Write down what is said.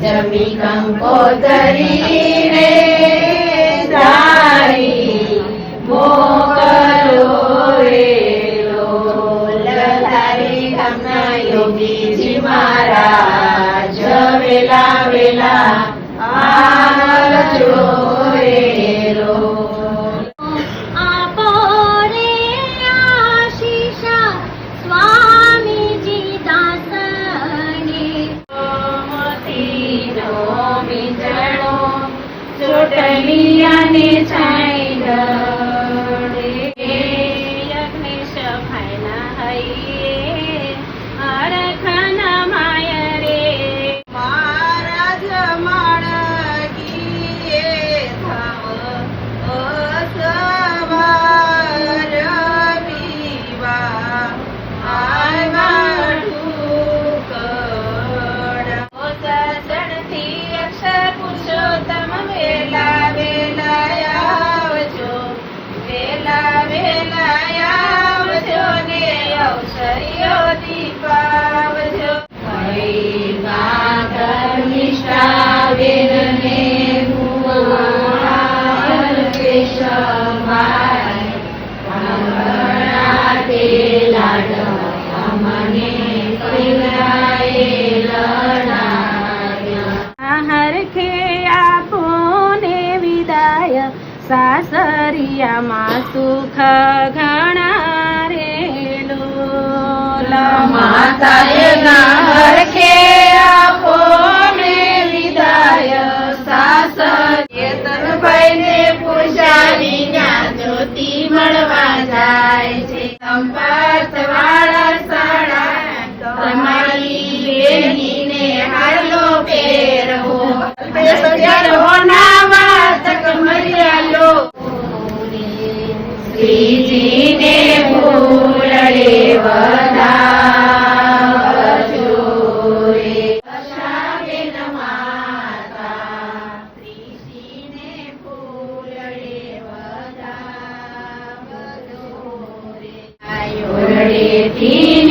જમી કંકોતરી રે ધારી મોકલો રે લોલ તારી ગામના યોગીજી तलियाने छायलं વેલા વેલા આવજો ને સાસરિયામાં સુખ ઘણા રે લોલ માતાએ ના હરખે આપો ને વિદાય સાસર કેતનભાઈને જ્યોતિ મળવા જાય છે. रे